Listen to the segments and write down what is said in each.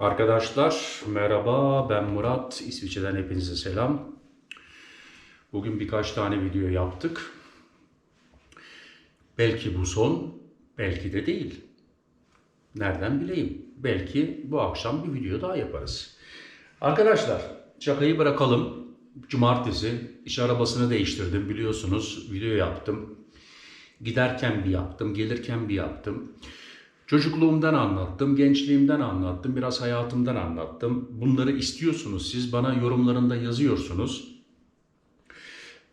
Arkadaşlar merhaba ben Murat İsviçre'den hepinize selam. Bugün birkaç tane video yaptık. Belki bu son, belki de değil. Nereden bileyim? Belki bu akşam bir video daha yaparız. Arkadaşlar şakayı bırakalım. Cumartesi iş arabasını değiştirdim biliyorsunuz. Video yaptım. Giderken bir yaptım, gelirken bir yaptım. Çocukluğumdan anlattım, gençliğimden anlattım, biraz hayatımdan anlattım. Bunları istiyorsunuz siz, bana yorumlarında yazıyorsunuz.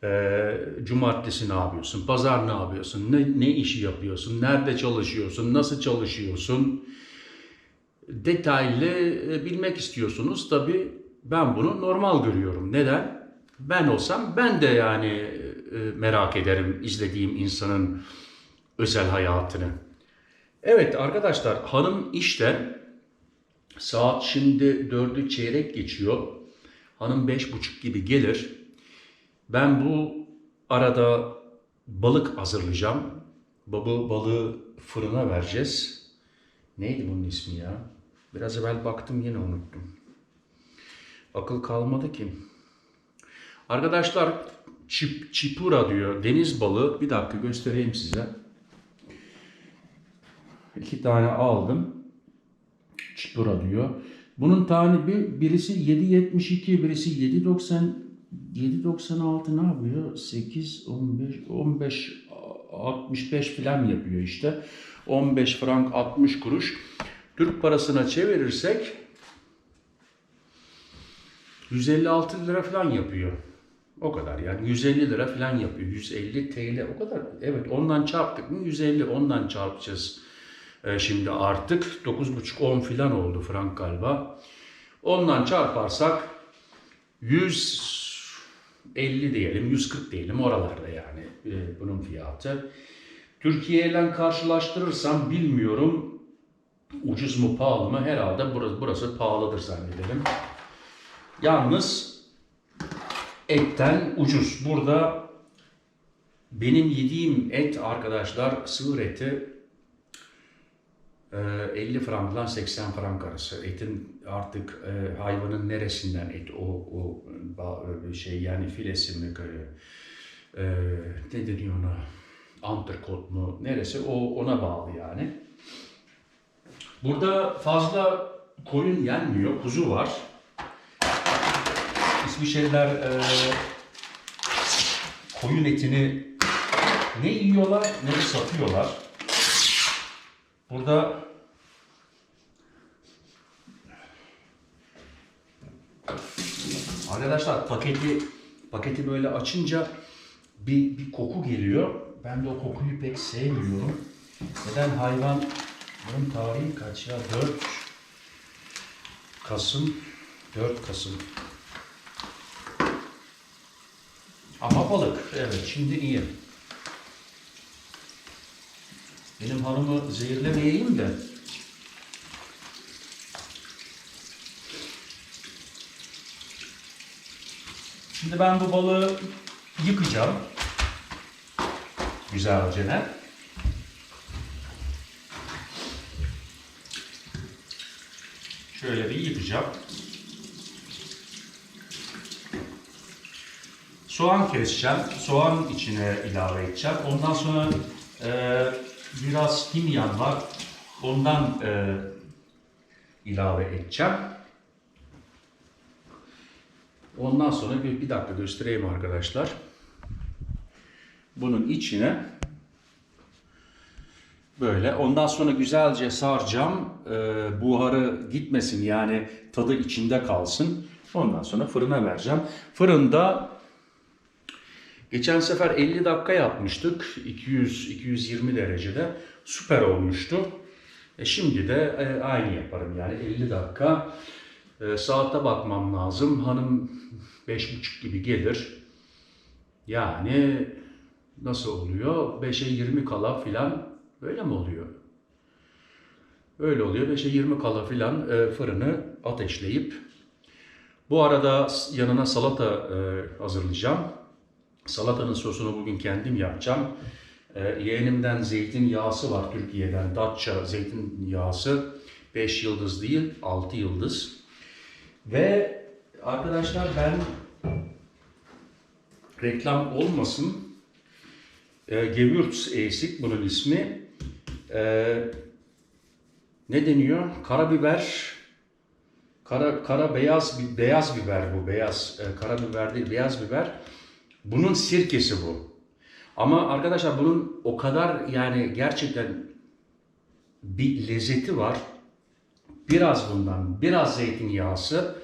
Ee, cumartesi ne yapıyorsun, pazar ne yapıyorsun, ne, ne işi yapıyorsun, nerede çalışıyorsun, nasıl çalışıyorsun? Detaylı e, bilmek istiyorsunuz. Tabii ben bunu normal görüyorum. Neden? Ben olsam ben de yani e, merak ederim izlediğim insanın özel hayatını. Evet arkadaşlar hanım işte saat şimdi dördü çeyrek geçiyor. Hanım beş buçuk gibi gelir. Ben bu arada balık hazırlayacağım. Baba balığı fırına vereceğiz. Neydi bunun ismi ya? Biraz evvel baktım yine unuttum. Akıl kalmadı ki. Arkadaşlar çip, çipura diyor deniz balığı. Bir dakika göstereyim size. İki tane aldım. Çipura diyor. Bunun tane bir birisi 7.72, birisi 7.90 7.96 ne yapıyor? 8 15 15 65 falan yapıyor işte. 15 frank 60 kuruş. Türk parasına çevirirsek 156 lira falan yapıyor. O kadar yani 150 lira falan yapıyor. 150 TL o kadar. Evet ondan çarptık mı 150 ondan çarpacağız. Ee, şimdi artık 9,5-10 falan oldu frank galiba. Ondan çarparsak 150 diyelim 140 diyelim oralarda yani e, bunun fiyatı. Türkiye ile karşılaştırırsam bilmiyorum ucuz mu pahalı mı herhalde burası, burası pahalıdır zannederim. Yalnız etten ucuz. Burada benim yediğim et arkadaşlar sığır eti e, 50 frankdan 80 frank arası. Etin artık e, hayvanın neresinden et o, o ba- şey yani filesi mi e, ne deniyor ona antrikot mu neresi o ona bağlı yani. Burada fazla koyun yenmiyor, kuzu var. İsviçreliler e, koyun etini ne yiyorlar ne satıyorlar. Burada arkadaşlar paketi paketi böyle açınca bir, bir koku geliyor. Ben de o kokuyu pek sevmiyorum. Neden hayvan bunun tarihi kaç ya? 4 Kasım 4 Kasım Ama balık. Evet şimdi iyi. Benim hanımı zehirlemeyeyim de. Şimdi ben bu balığı yıkacağım. Güzelce ne? Şöyle bir yıkacağım. Soğan keseceğim. Soğan içine ilave edeceğim. Ondan sonra e, biraz kimyan var. Ondan e, ilave edeceğim. Ondan sonra bir, bir dakika göstereyim arkadaşlar. Bunun içine böyle. Ondan sonra güzelce saracağım. E, buharı gitmesin yani tadı içinde kalsın. Ondan sonra fırına vereceğim. Fırında Geçen sefer 50 dakika yapmıştık. 200-220 derecede. Süper olmuştu. E şimdi de e, aynı yaparım yani 50 dakika. E, saate bakmam lazım. Hanım 5.30 gibi gelir. Yani nasıl oluyor? 5'e 20 kala filan öyle mi oluyor? Öyle oluyor. 5'e 20 kala filan e, fırını ateşleyip bu arada yanına salata e, hazırlayacağım. Salatanın sosunu bugün kendim yapacağım. Ee, yeğenimden zeytin yağısı var Türkiye'den. Datça zeytin yağısı. 5 yıldız değil 6 yıldız. Ve arkadaşlar ben reklam olmasın e, Gewürzesig bunun ismi. E, ne deniyor? Karabiber, kara, kara beyaz beyaz biber bu beyaz e, karabiber değil beyaz biber. Bunun sirkesi bu. Ama arkadaşlar bunun o kadar yani gerçekten bir lezzeti var. Biraz bundan, biraz zeytinyağısı,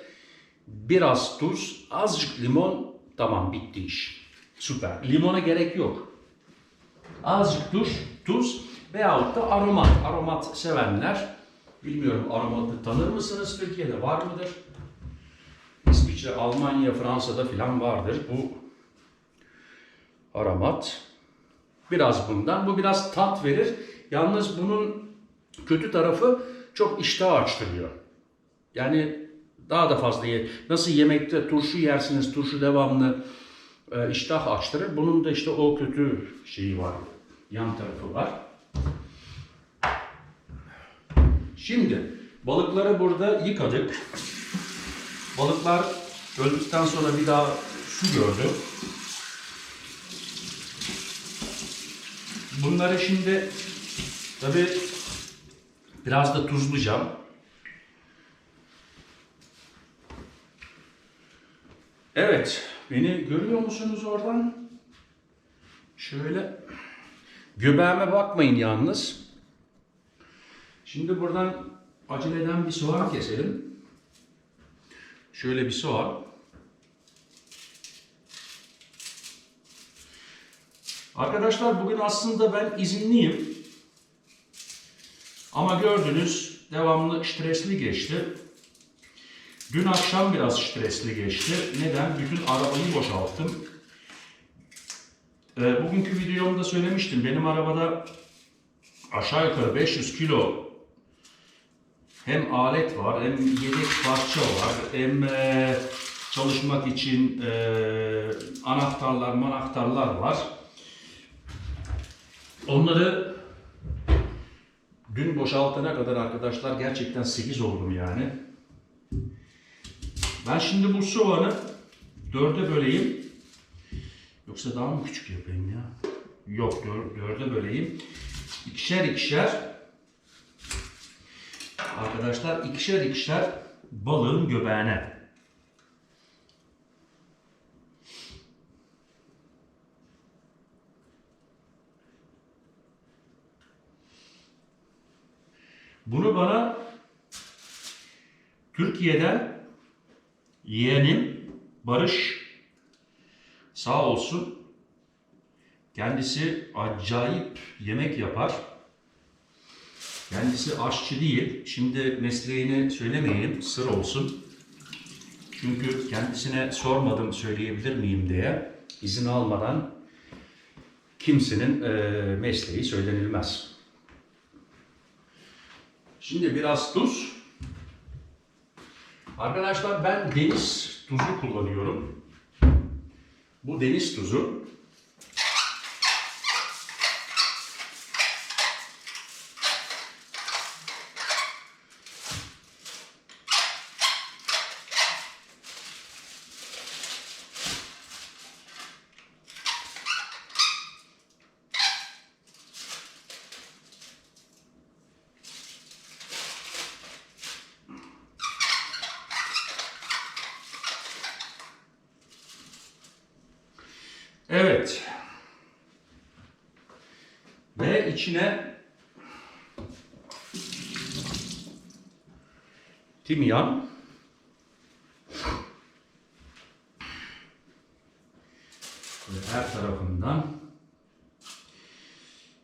biraz tuz, azıcık limon, tamam bitti iş. Süper. Limona gerek yok. Azıcık tuz, tuz veyahut da aromat. Aromat sevenler, bilmiyorum aromatı tanır mısınız? Türkiye'de var mıdır? İsviçre, Almanya, Fransa'da filan vardır bu aromat. Biraz bundan. Bu biraz tat verir. Yalnız bunun kötü tarafı çok iştah açtırıyor. Yani daha da fazla ye. Nasıl yemekte turşu yersiniz, turşu devamlı e, iştah açtırır. Bunun da işte o kötü şeyi var. Yan tarafı var. Şimdi balıkları burada yıkadık. Balıklar öldükten sonra bir daha su gördü. Bunları şimdi tabi biraz da tuzlayacağım. Evet, beni görüyor musunuz oradan? Şöyle göbeğime bakmayın yalnız. Şimdi buradan aceleden bir soğan keselim. Şöyle bir soğan. Arkadaşlar bugün aslında ben izinliyim. Ama gördünüz devamlı stresli geçti. Dün akşam biraz stresli geçti. Neden? Bütün arabayı boşalttım. Ee, bugünkü videomda söylemiştim. Benim arabada aşağı yukarı 500 kilo hem alet var, hem yedek parça var, hem e, çalışmak için e, anahtarlar, manahtarlar var. Onları dün boşaltana kadar arkadaşlar gerçekten 8 oldum yani. Ben şimdi bu soğanı dörde böleyim. Yoksa daha mı küçük yapayım ya? Yok dör, dörde böleyim. İkişer ikişer arkadaşlar ikişer ikişer balığın göbeğine. Bunu bana Türkiye'den yeğenim Barış sağ olsun kendisi acayip yemek yapar. Kendisi aşçı değil. Şimdi mesleğini söylemeyeyim, sır olsun. Çünkü kendisine sormadım söyleyebilir miyim diye. izin almadan kimsenin mesleği söylenilmez. Şimdi biraz tuz. Arkadaşlar ben deniz tuzu kullanıyorum. Bu deniz tuzu. Evet. Ve içine timyan ve her tarafından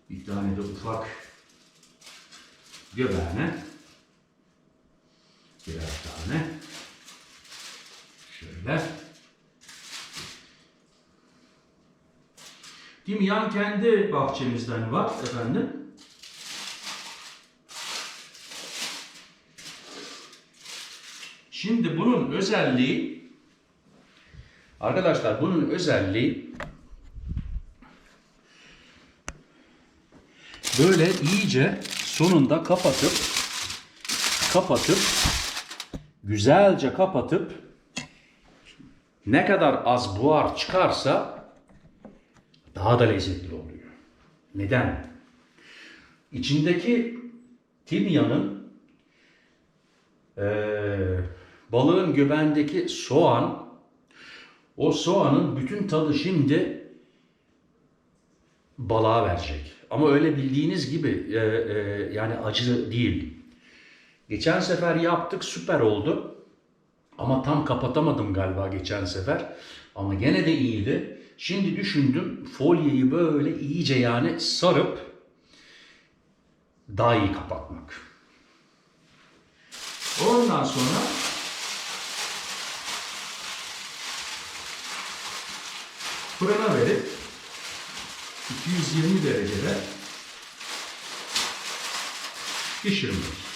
bir tane de ufak göbeğine birer tane şöyle Timyan kendi bahçemizden var efendim. Şimdi bunun özelliği arkadaşlar bunun özelliği böyle iyice sonunda kapatıp kapatıp güzelce kapatıp ne kadar az buhar çıkarsa daha da lezzetli oluyor. Neden? İçindeki timyanın eee, balığın göbeğindeki soğan o soğanın bütün tadı şimdi balığa verecek. Ama öyle bildiğiniz gibi e, e, yani acı değil. Geçen sefer yaptık süper oldu. Ama tam kapatamadım galiba geçen sefer. Ama gene de iyiydi. Şimdi düşündüm folyeyi böyle iyice yani sarıp daha iyi kapatmak. Ondan sonra fırına verip 220 derecede pişirmek.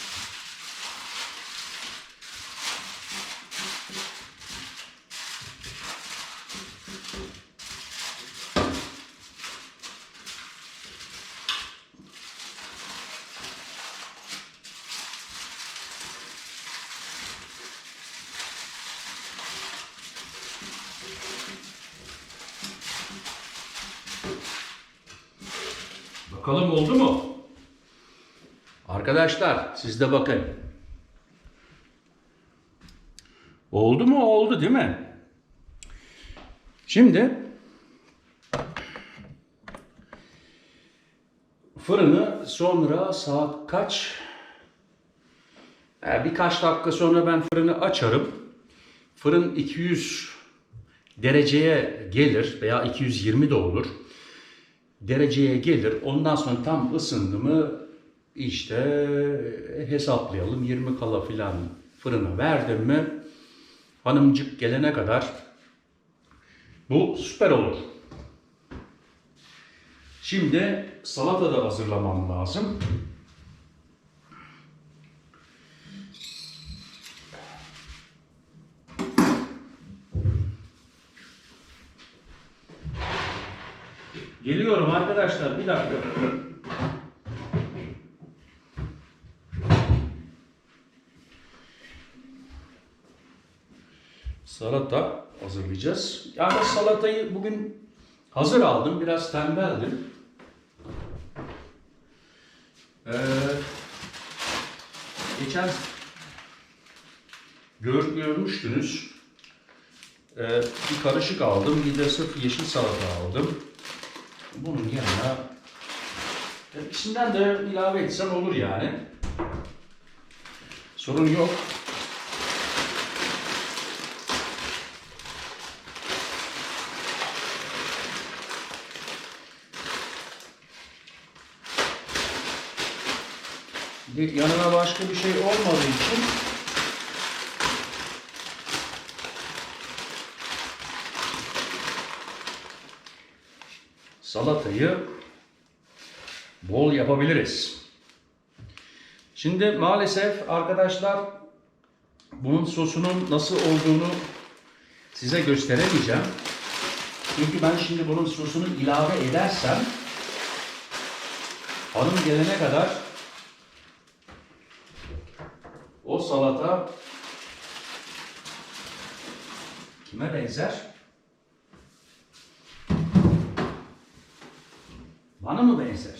Bakalım oldu mu? Arkadaşlar siz de bakın. Oldu mu? Oldu değil mi? Şimdi fırını sonra saat kaç? Ee, birkaç dakika sonra ben fırını açarım. Fırın 200 dereceye gelir veya 220 de olur dereceye gelir. Ondan sonra tam ısındı mı işte hesaplayalım 20 kala filan fırına verdim mi hanımcık gelene kadar bu süper olur. Şimdi salata da hazırlamam lazım. Geliyorum arkadaşlar bir dakika. Salata hazırlayacağız. Yani salatayı bugün hazır aldım. Biraz tembeldim. Ee, geçen gör, görmüştünüz. Ee, bir karışık aldım. Bir de sırf yeşil salata aldım. Bunun yanına e, ikisinden de ilave etsen olur yani. Sorun yok. Bir yanına başka bir şey olmadığı için salatayı bol yapabiliriz. Şimdi maalesef arkadaşlar bunun sosunun nasıl olduğunu size gösteremeyeceğim. Çünkü ben şimdi bunun sosunu ilave edersem hanım gelene kadar o salata kime benzer? Bana mı benzer?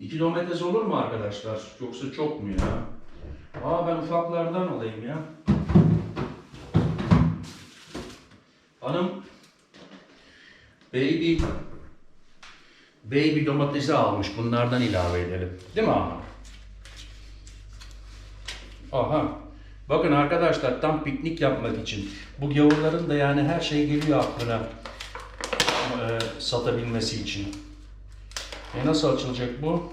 İki domates olur mu arkadaşlar? Yoksa çok mu ya? Aa ben ufaklardan alayım ya. Hanım baby baby domatesi almış. Bunlardan ilave edelim. Değil mi ama? Aha. Bakın arkadaşlar tam piknik yapmak için. Bu gavurların da yani her şey geliyor aklına e, satabilmesi için. E nasıl açılacak bu?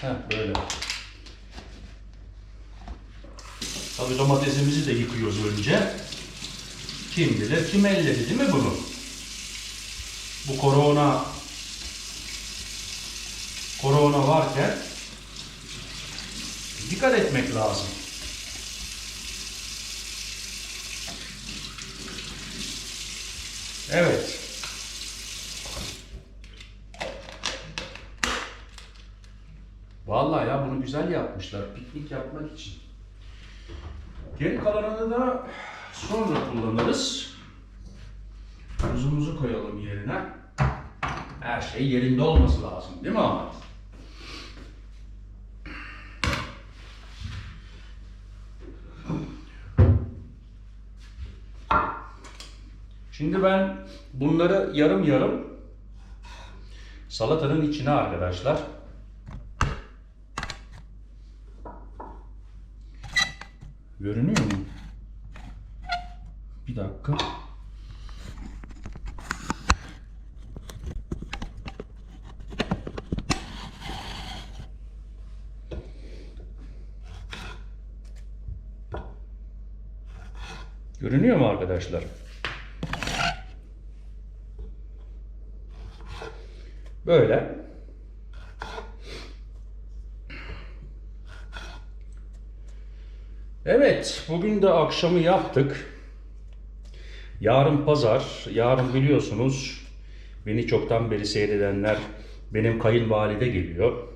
Heh böyle. Tabii domatesimizi de yıkıyoruz önce. Kim bilir kim elledi değil mi bunu? Bu korona korona varken dikkat etmek lazım. Evet. Vallahi ya bunu güzel yapmışlar piknik yapmak için. Geri kalanını da sonra kullanırız. Buzumuzu koyalım yerine. Her şey yerinde olması lazım değil mi Ahmet? Şimdi ben bunları yarım yarım salatanın içine arkadaşlar Görünüyor mu? Bir dakika. Görünüyor mu arkadaşlar? Böyle. Evet, bugün de akşamı yaptık. Yarın pazar, yarın biliyorsunuz beni çoktan beri seyredenler benim kayınvalide geliyor.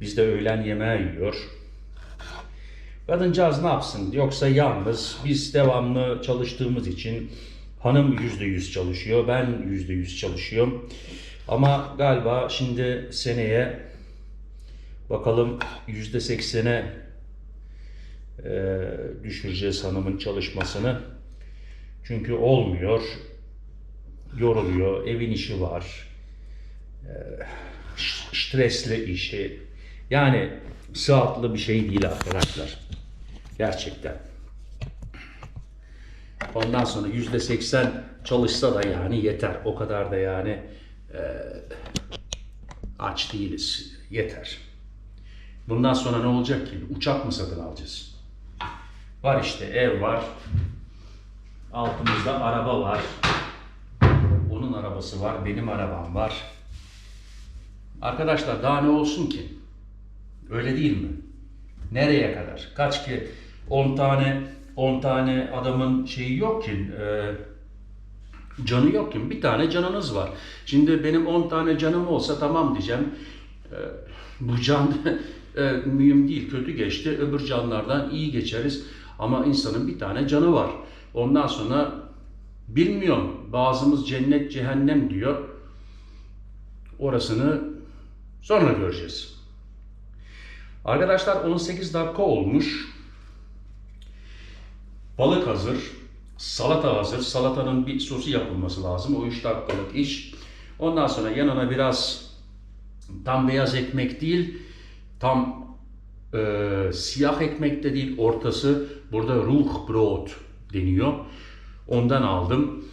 Biz de öğlen yemeği yiyor. Kadıncağız ne yapsın? Yoksa yalnız biz devamlı çalıştığımız için hanım yüzde yüz çalışıyor, ben yüzde yüz çalışıyorum. Ama galiba şimdi seneye bakalım yüzde seksene e, düşüreceğiz hanımın çalışmasını. Çünkü olmuyor, yoruluyor, evin işi var, e, stresli işi. Yani sağlıklı bir şey değil arkadaşlar. Gerçekten. Ondan sonra yüzde seksen çalışsa da yani yeter. O kadar da yani e, aç değiliz. Yeter. Bundan sonra ne olacak ki? Uçak mı satın alacağız? Var işte ev var. Altımızda araba var. Onun arabası var, benim arabam var. Arkadaşlar daha ne olsun ki? Öyle değil mi? Nereye kadar? Kaç ki 10 tane 10 tane adamın şeyi yok ki e, canı yok ki. Bir tane canınız var. Şimdi benim 10 tane canım olsa tamam diyeceğim. E, bu can e, mühim değil. Kötü geçti. Öbür canlardan iyi geçeriz. Ama insanın bir tane canı var. Ondan sonra bilmiyorum. Bazımız cennet cehennem diyor. Orasını sonra göreceğiz. Arkadaşlar 18 dakika olmuş. Balık hazır. Salata hazır. Salatanın bir sosu yapılması lazım. O 3 dakikalık iş. Ondan sonra yanına biraz tam beyaz ekmek değil, tam e, siyah ekmek de değil, ortası burada Ruchbrot deniyor. Ondan aldım.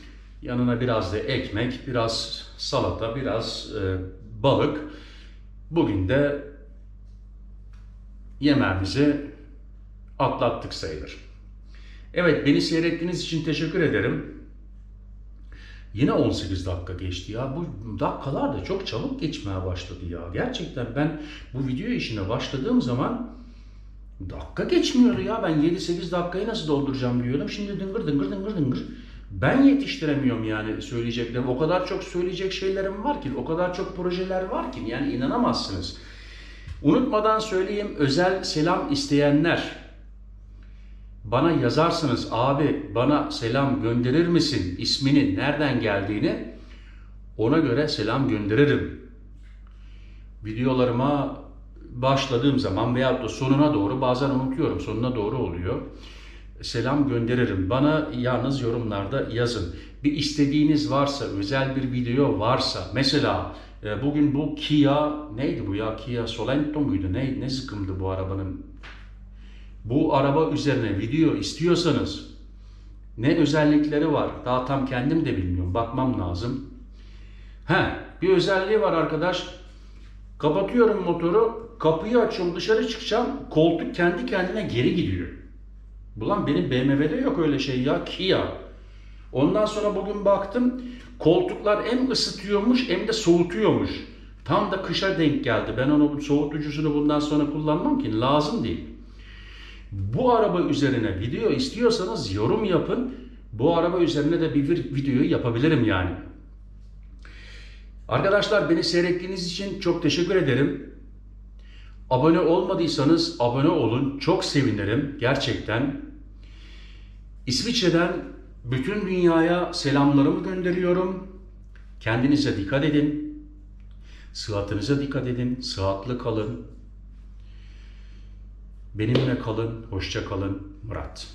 Yanına biraz da ekmek, biraz salata, biraz e, balık. Bugün de yemeğimizi atlattık sayılır. Evet beni seyrettiğiniz için teşekkür ederim. Yine 18 dakika geçti ya. Bu dakikalar da çok çabuk geçmeye başladı ya. Gerçekten ben bu video işine başladığım zaman dakika geçmiyordu ya. Ben 7-8 dakikayı nasıl dolduracağım diyordum. Şimdi dıngır dıngır dıngır dıngır. Ben yetiştiremiyorum yani söyleyeceklerim. O kadar çok söyleyecek şeylerim var ki, o kadar çok projeler var ki yani inanamazsınız. Unutmadan söyleyeyim özel selam isteyenler bana yazarsınız abi bana selam gönderir misin isminin nereden geldiğini ona göre selam gönderirim. Videolarıma başladığım zaman veyahut da sonuna doğru bazen unutuyorum sonuna doğru oluyor. Selam gönderirim. Bana yalnız yorumlarda yazın. Bir istediğiniz varsa, özel bir video varsa, mesela bugün bu Kia, neydi bu ya? Kia Sorento muydu? Ne, ne zıkkımdı bu arabanın bu araba üzerine video istiyorsanız ne özellikleri var daha tam kendim de bilmiyorum bakmam lazım. He bir özelliği var arkadaş. Kapatıyorum motoru kapıyı açıyorum dışarı çıkacağım koltuk kendi kendine geri gidiyor. Ulan benim BMW'de yok öyle şey ya Kia. Ondan sonra bugün baktım koltuklar hem ısıtıyormuş hem de soğutuyormuş. Tam da kışa denk geldi. Ben onun soğutucusunu bundan sonra kullanmam ki lazım değil. Bu araba üzerine video istiyorsanız yorum yapın. Bu araba üzerine de bir video yapabilirim yani. Arkadaşlar beni seyrettiğiniz için çok teşekkür ederim. Abone olmadıysanız abone olun. Çok sevinirim gerçekten. İsviçre'den bütün dünyaya selamlarımı gönderiyorum. Kendinize dikkat edin. Sıhhatinize dikkat edin. Sıhhatli kalın. Benimle kalın. Hoşça kalın. Murat.